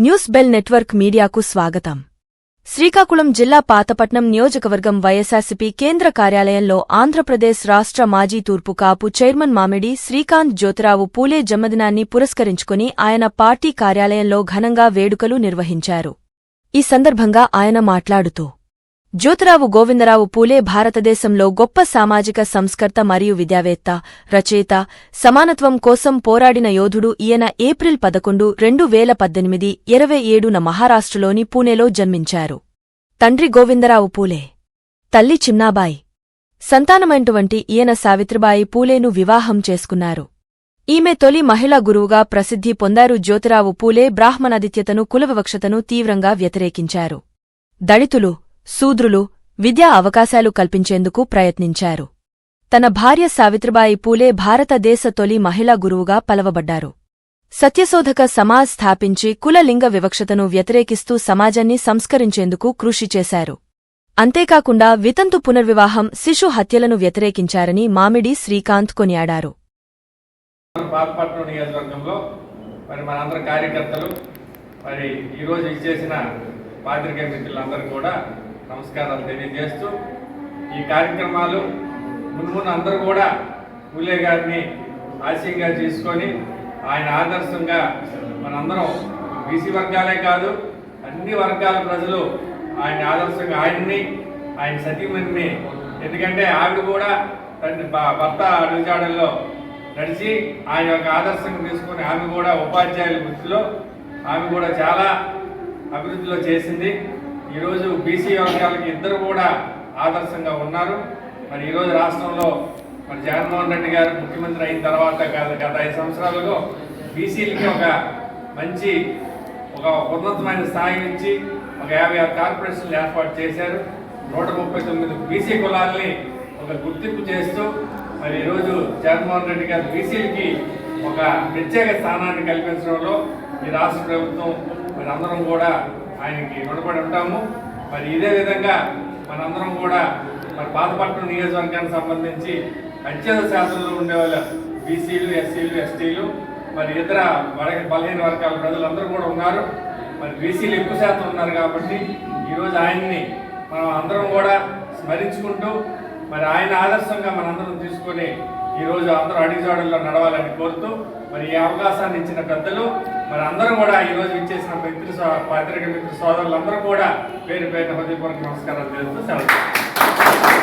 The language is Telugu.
న్యూస్ బెల్ నెట్వర్క్ మీడియాకు స్వాగతం. శ్రీకాకుళం జిల్లా పాతపట్నం నియోజకవర్గం వైఎస్ఆర్సీపీ కేంద్ర కార్యాలయంలో ఆంధ్రప్రదేశ్ రాష్ట్ర మాజీ తూర్పు కాపు చైర్మన్ మామిడి శ్రీకాంత్ జ్యోతిరావు పూలే జన్మదినాన్ని పురస్కరించుకుని ఆయన పార్టీ కార్యాలయంలో ఘనంగా వేడుకలు నిర్వహించారు. ఈ సందర్భంగా ఆయన మాట్లాడుతూ జ్యోతిరావు గోవిందరావు పూలే భారతదేశంలో గొప్ప సామాజిక సంస్కర్త మరియు విద్యావేత్త రచయిత సమానత్వం కోసం పోరాడిన యోధుడు ఈయన ఏప్రిల్ పదకొండు రెండు వేల పద్దెనిమిది ఇరవై ఏడున మహారాష్ట్రలోని పూణేలో జన్మించారు. తండ్రి గోవిందరావు పూలే. తల్లి చిన్నాబాయి. సంతానమైనటువంటి ఈయన సావిత్రిబాయి పూలేను వివాహం చేసుకున్నారు. ఈమె తొలి మహిళా గురువుగా ప్రసిద్ధి పొందారు జ్యోతిరావు పూలే బ్రాహ్మణాదిత్యతను కులవివక్షతను తీవ్రంగా వ్యతిరేకించారు. దళితులు శూద్రులు విద్యా అవకాశాలు కల్పించేందుకు ప్రయత్నించారు. తన భార్య సావిత్రిబాయి పూలే భారతదేశ తొలి మహిళా గురువుగా పలవబడ్డారు. సత్యశోధక సమాజ్ స్థాపించి కుల లింగ వివక్షతను వ్యతిరేకిస్తూ సమాజాన్ని సంస్కరించేందుకు కృషి చేశారు. అంతేకాకుండా వితంతు పునర్వివాహం శిశు హత్యలను వ్యతిరేకించారని మామిడి శ్రీకాంత్ కొనియాడారు. నియోజకవర్గంలో మరి మనందరి కార్యకర్తలు మరి ఈరోజు ఇచ్చేసిన పాత్రికేయ మిత్రులందరూ కూడా నమస్కారాలు తెలియజేస్తూ ఈ కార్యక్రమాలు మున్మున్న అందరూ కూడా పూలే గారిని ఆశయంగా చేసుకొని ఆయన ఆదర్శంగా మనందరం బీసీ వర్గాలే కాదు అన్ని వర్గాల ప్రజలు ఆయన ఆదర్శంగా ఆయన్ని ఆయన సతీమణిని ఎందుకంటే ఆవిడ కూడా తన భర్త అడుగుజాడల్లో నడిచి ఆయన యొక్క ఆదర్శంగా తీసుకొని ఆమె కూడా ఉపాధ్యాయుల వృత్తిలో ఆమె కూడా చాలా అభివృద్ధిలో చేసింది. ఈరోజు బీసీ వర్గాలకి ఇద్దరు కూడా ఆదర్శంగా ఉన్నారు. మరి ఈరోజు రాష్ట్రంలో మరి జగన్మోహన్ రెడ్డి గారు ముఖ్యమంత్రి అయిన తర్వాత గత గత ఐదు సంవత్సరాలలో బీసీలకి ఒక మంచి ఒక ఉన్నతమైన స్థాయి ఇచ్చి ఒక యాభై ఆరు కార్పొరేషన్లు ఏర్పాటు చేశారు. నూట ముప్పై తొమ్మిది బీసీ కులాలని ఒక గుర్తింపు చేస్తూ మరి ఈరోజు జగన్మోహన్ రెడ్డి గారు బీసీలకి ఒక ప్రత్యేక స్థానాన్ని కల్పించడంలో ఈ రాష్ట్ర ప్రభుత్వం మరి అందరం కూడా ఆయనకి రుణపడి ఉంటాము. మరి ఇదే విధంగా మనందరం కూడా మరి పాతపట్నం నియోజకవర్గానికి సంబంధించి అత్యంత శాతంలో ఉండేవాళ్ళు బీసీలు ఎస్సీలు ఎస్టీలు మరి ఇతర వర- బలహీన వర్గాల ప్రజలందరూ కూడా ఉన్నారు. మరి బీసీలు ఎక్కువ శాతం ఉన్నారు కాబట్టి ఈరోజు ఆయన్ని మనం అందరం కూడా స్మరించుకుంటూ మరి ఆయన ఆదర్శంగా మనందరం తీసుకొని ఈరోజు అందరూ అడిగిజాడుల్లో నడవాలని కోరుతూ మరి ఈ అవకాశాన్ని ఇచ్చిన పెద్దలు మరి అందరూ కూడా ఈరోజు ఇచ్చేసిన మిత్రు పత్రిక మిత్ర సోదరులందరూ కూడా పేరు పేరున హృదయపూర్వక నమస్కారాలు తెలుస్తూ సెలవు.